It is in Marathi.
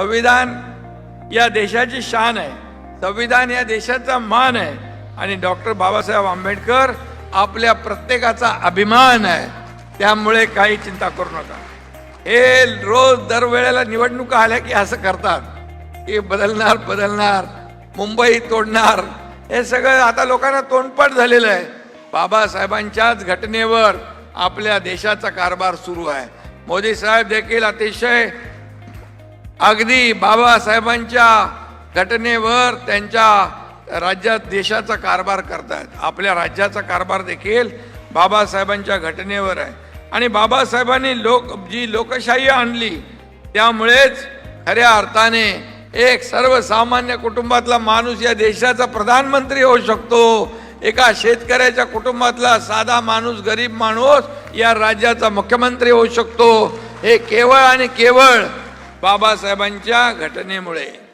संविधान या देशाची शान आहे. संविधान या देशाचा मान आहे. आणि डॉक्टर बाबासाहेब आंबेडकर आपल्या प्रत्येकाचा अभिमान आहे. त्यामुळे काही चिंता करू नका. हे रोज दरवेळेला निवडणुका आल्या की असं करतात. की बदलणार बदलणार मुंबई तोडणार. हे सगळं आता लोकांना तोंडपाठ झालेलं आहे. बाबासाहेबांच्याच घटनेवर आपल्या देशाचा कारभार सुरू आहे. मोदी साहेब देखील अतिशय अगदी बाबासाहेबांच्या घटनेवर त्यांच्या राज्यात देशाचा कारभार करतायत. आपल्या राज्याचा कारभार देखील बाबासाहेबांच्या घटनेवर आहे. आणि बाबासाहेबांनी लोक जी लोकशाही आणली त्यामुळेच खऱ्या अर्थाने एक सर्वसामान्य कुटुंबातला माणूस या देशाचा प्रधानमंत्री होऊ शकतो. एका शेतकऱ्याच्या कुटुंबातला साधा माणूस गरीब माणूस या राज्याचा मुख्यमंत्री होऊ शकतो. हे केवळ आणि केवळ बाबासाहेबांच्या घटनेमुळे.